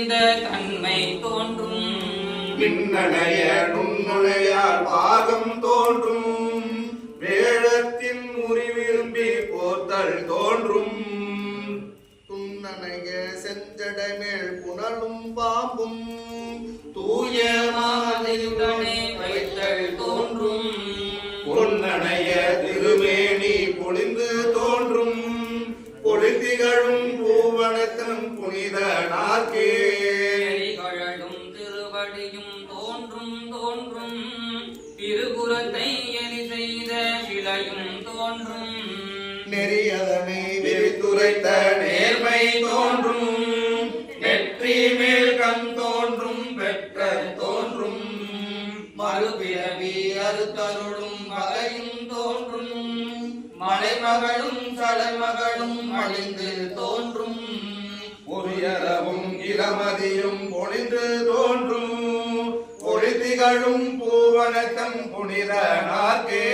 இந்த தன்மை தோன்றும். மின்னணைய நுண்ணுணையார் பாகம் தோன்றும். வேடத்தின் உரி விரும்பி போத்தல் தோன்றும். துண்ணனைய செஞ்சடைமேல் புனலும் பாம்பும். தூய மாதியுடனே வைத்தல் தோன்றும். பொன்னணைய திருமேனி பொழிந்து தோன்றும். பொழித்திகளும் பூவனத்தன் நாக்கே எரிகழலும் திருவடியும் தோன்றும் தோன்றும். திருகுரத்தை எரி செய்த சிலையும் தோன்றும். நெறியதனை விரித்துரைத்த நேர்மை தோன்றும். நெற்றி மேல் கண் தோன்றும் பெற்ற தோன்றும். மறுபிறவி அறுத்தருளும் வகையும் தோன்றும். மலைமகளும் சடைமகளும் அழிந்து தோன்றும். இளமதியும் பொழிந்து தோன்றும் பொழித்திகளும் பூவணக்கம் புனித நாக்கே